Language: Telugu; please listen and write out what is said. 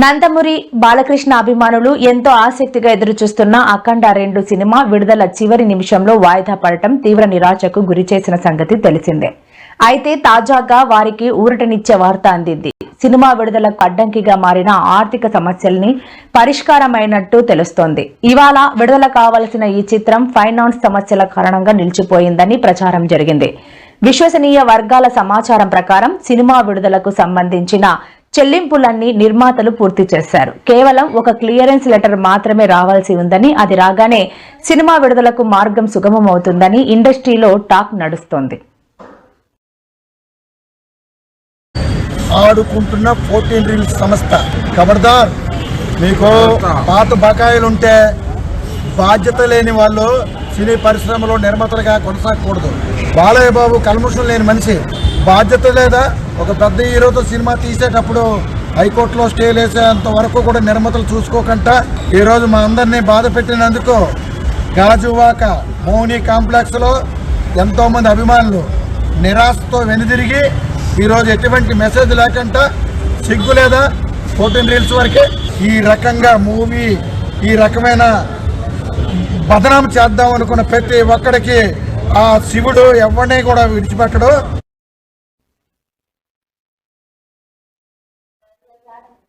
నందమూరి బాలకృష్ణ అభిమానులు ఎంతో ఆసక్తిగా ఎదురుచూస్తున్న అఖండ రెండు సినిమా విడుదల చివరి నిమిషంలో వాయిదా పడటం తీవ్ర నిరాశకు గురి చేసిన సంగతి తెలిసిందే. అయితే తాజాగా వారికి ఊరటనిచ్చే వార్త అందింది. సినిమా విడుదలకు అడ్డంకిగా మారిన ఆర్థిక సమస్యల్ని పరిష్కారమైనట్టు తెలుస్తోంది. ఇవాళ విడుదల కావలసిన ఈ చిత్రం ఫైనాన్స్ సమస్యల కారణంగా నిలిచిపోయిందని ప్రచారం జరిగింది. విశ్వసనీయ వర్గాల సమాచారం ప్రకారం సినిమా విడుదలకు సంబంధించిన చెల్లింపులన్నీ నిర్మాతలు పూర్తి చేశారు. కేవలం ఒక క్లియరెన్స్ లెటర్ మాత్రమే రావాల్సి ఉందని అది రాగానే సినిమా విడుదలకు మార్గం సుగమమవుతుందని ఇండస్ట్రీలో టాక్ నడుస్తోంది. ఆడుకుంటున్న ఫోర్టీన్ రీల్స్ సంస్థ. ఖబర్దార్ మీకు పాత బకాయిలు ఉంటే బాధ్యత లేని వాళ్ళు సినీ పరిశ్రమలో నిర్మాతలుగా కొనసాగకూడదు. బాలయ్య బాబు కల్ముషం లేని మనిషి. బాధ్యత లేదా ఒక పెద్ద హీరోతో సినిమా తీసేటప్పుడు హైకోర్టులో స్టే లేసేంత వరకు కూడా నిర్మతలు చూసుకోకుండా ఈరోజు మా అందరినీ బాధ పెట్టినందుకు గాజువాక మౌని కాంప్లెక్స్లో ఎంతోమంది అభిమానులు నిరాశతో వెనుదిరిగి ఈరోజు ఎటువంటి మెసేజ్ లేకుండా సిగ్గు లేదా? ఫోర్టీన్ రీల్స్ వరకే ఈ రకంగా మూవీ ఈ రకమైన బదనాం చేద్దాం అనుకున్న ప్రతి ఒక్కడికి ఆ శివుడు ఎవరిని కూడా విడిచిపెట్టడు. that